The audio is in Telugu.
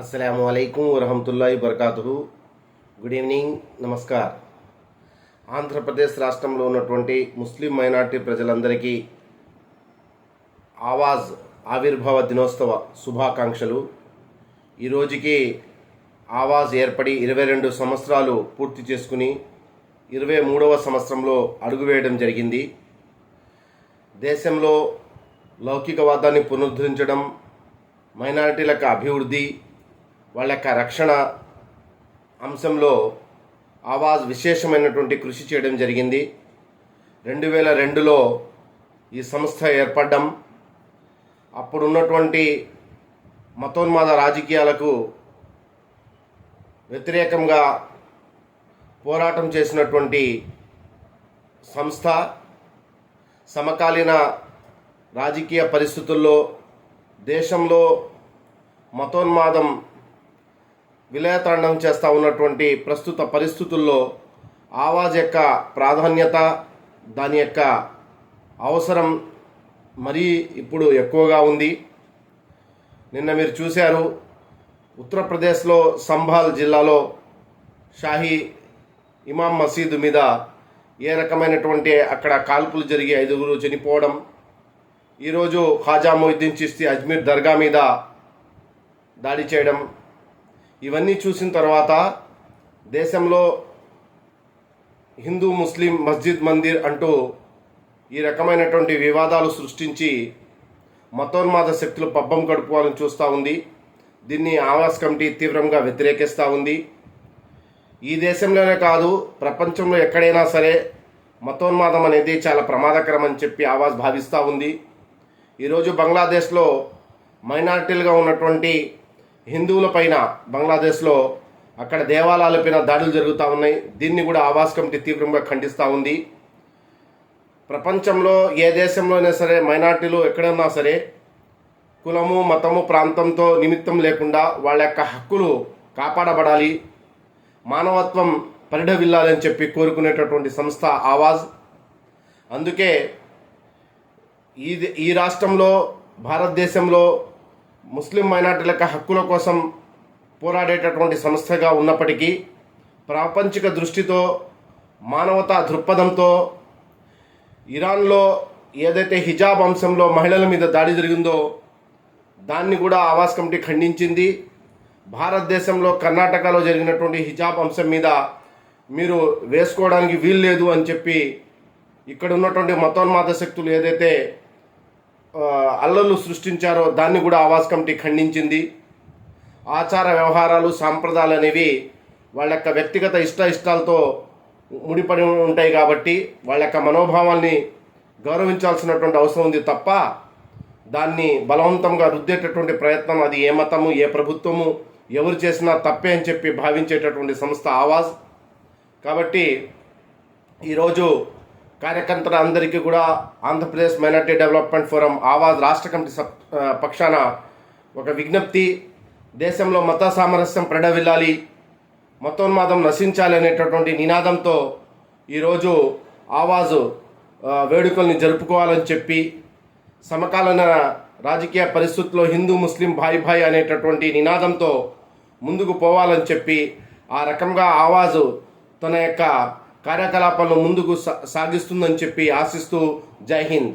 అస్సలం అయికం వరహతుల్లా వరకాతు గుడ్ ఈవినింగ్ నమస్కార్. ఆంధ్రప్రదేశ్ రాష్ట్రంలో ఉన్నటువంటి ముస్లిం మైనార్టీ ప్రజలందరికీ ఆవాజ్ ఆవిర్భావ దినోత్సవ శుభాకాంక్షలు. ఈ రోజుకి ఆవాజ్ ఏర్పడి ఇరవై రెండు సంవత్సరాలు పూర్తి చేసుకుని ఇరవై మూడవ సంవత్సరంలో అడుగువేయడం జరిగింది. దేశంలో లౌకికవాదాన్ని పునరుద్ధరించడం మైనారిటీలకు అభివృద్ధి వాళ్ళ యొక్క రక్షణ అంశంలో ఆవాజ్ విశేషమైనటువంటి కృషి చేయడం జరిగింది. రెండు వేల రెండులో ఈ సంస్థ ఏర్పడడం. అప్పుడున్నటువంటి మతోన్మాద రాజకీయాలకు వ్యతిరేకంగా పోరాటం చేసినటువంటి సంస్థ సమకాలీన రాజకీయ పరిస్థితుల్లో దేశంలో మతోన్మాదం విలయతాండం చేస్తూ ఉన్నటువంటి ప్రస్తుత పరిస్థితుల్లో ఆవాజ్ యొక్క ప్రాధాన్యత దాని యొక్క అవసరం మరీ ఇప్పుడు ఎక్కువగా ఉంది. నిన్న మీరు చూశారు ఉత్తరప్రదేశ్లో సంభాల్ జిల్లాలో షాహీ ఇమాం మసీదు మీద ఏ రకమైనటువంటి అక్కడ కాల్పులు జరిగి ఐదుగురు చనిపోవడం ఈరోజు ఖాజా మొహిద్దీన్ చిస్తి అజ్మీర్ దర్గా మీద దాడి చేయడం ఇవన్నీ చూసిన తర్వాత దేశంలో హిందూ ముస్లిం మస్జిద్ మందిర్ అంటూ ఈ రకమైనటువంటి వివాదాలు సృష్టించి మతోన్మాద శక్తులు పబ్బం గడుపుకోవాలని చూస్తూ ఉంది. దీన్ని ఆవాస్ కమిటీ తీవ్రంగా వ్యతిరేకిస్తూ ఉంది. ఈ దేశంలోనే కాదు ప్రపంచంలో ఎక్కడైనా సరే మతోన్మాదం అనేది చాలా ప్రమాదకరం అని చెప్పి ఆవాజ్ భావిస్తూ ఉంది. ఈరోజు బంగ్లాదేశ్లో మైనార్టీలుగా ఉన్నటువంటి హిందువుల పైన బంగ్లాదేశ్లో అక్కడ దేవాలయాలపైన దాడులు జరుగుతూ ఉన్నాయి. దీన్ని కూడా ఆవాస్ కమిటీ తీవ్రంగా ఖండిస్తూ ఉంది. ప్రపంచంలో ఏ దేశంలోనే సరే మైనార్టీలు ఎక్కడన్నా సరే కులము మతము ప్రాంతంతో నిమిత్తం లేకుండా వాళ్ళ యొక్క హక్కులు కాపాడబడాలి. మానవత్వం పరిడవిల్లాలని చెప్పి కోరుకునేటటువంటి సంస్థ ఆవాజ్. అందుకే ఈ ఈ రాష్ట్రంలో భారతదేశంలో ముస్లిం మైనార్టీలకు హక్కుల కోసం పోరాడేటటువంటి సంస్థగా ఉన్నప్పటికీ ప్రాపంచిక దృష్టితో మానవతా దృక్పథంతో ఇరాన్లో ఏదైతే హిజాబ్ అంశంలో మహిళల మీద దాడి జరిగిందో దాన్ని కూడా ఆవాస్ కమిటీ ఖండించింది. భారతదేశంలో కర్ణాటకలో జరిగినటువంటి హిజాబ్ అంశం మీద మీరు వేసుకోవడానికి వీలు లేదు అని చెప్పి ఇక్కడ ఉన్నటువంటి మతోన్మాద శక్తులు ఏదైతే అల్లర్లు సృష్టించారో దాన్ని కూడా ఆవాస్ కమిటీ ఖండించింది. ఆచార వ్యవహారాలు సాంప్రదాయాలు అనేవి వాళ్ళ యొక్క వ్యక్తిగత ఇష్ట ఇష్టాలతో ముడిపడి ఉంటాయి కాబట్టి వాళ్ళ యొక్క మనోభావాల్ని గౌరవించాల్సినటువంటి అవసరం ఉంది తప్ప దాన్ని బలవంతంగా రుద్దేటటువంటి ప్రయత్నం అది ఏ మతము ఏ ప్రభుత్వము ఎవరు చేసినా తప్పే అని చెప్పి భావించేటటువంటి సంస్థ ఆవాజ్ కాబట్టి ఈరోజు కార్యకర్తల అందరికీ కూడా Andhra Pradesh minority development forum Awaaz రాష్ట్ర కమిటీ పక్షాన ఒక విజ్ఞప్తి. దేశంలో మత సామరస్యం ప్రడవిల్లాలి మతోన్మాదం నశించాలి అనేటటువంటి నినాదంతో ఈరోజు ఆవాజు వేడుకల్ని జరుపుకోవాలని చెప్పి సమకాలీన రాజకీయ పరిస్థితుల్లో హిందూ ముస్లిం భాయ్ భాయ్ అనేటటువంటి నినాదంతో ముందుకు పోవాలని చెప్పి ఆ రకంగా ఆవాజు తన యొక్క కార్యకలాపాలను ముందుకు సా- సాగిస్తుందని చెప్పి ఆశిస్తూ జై హింద్.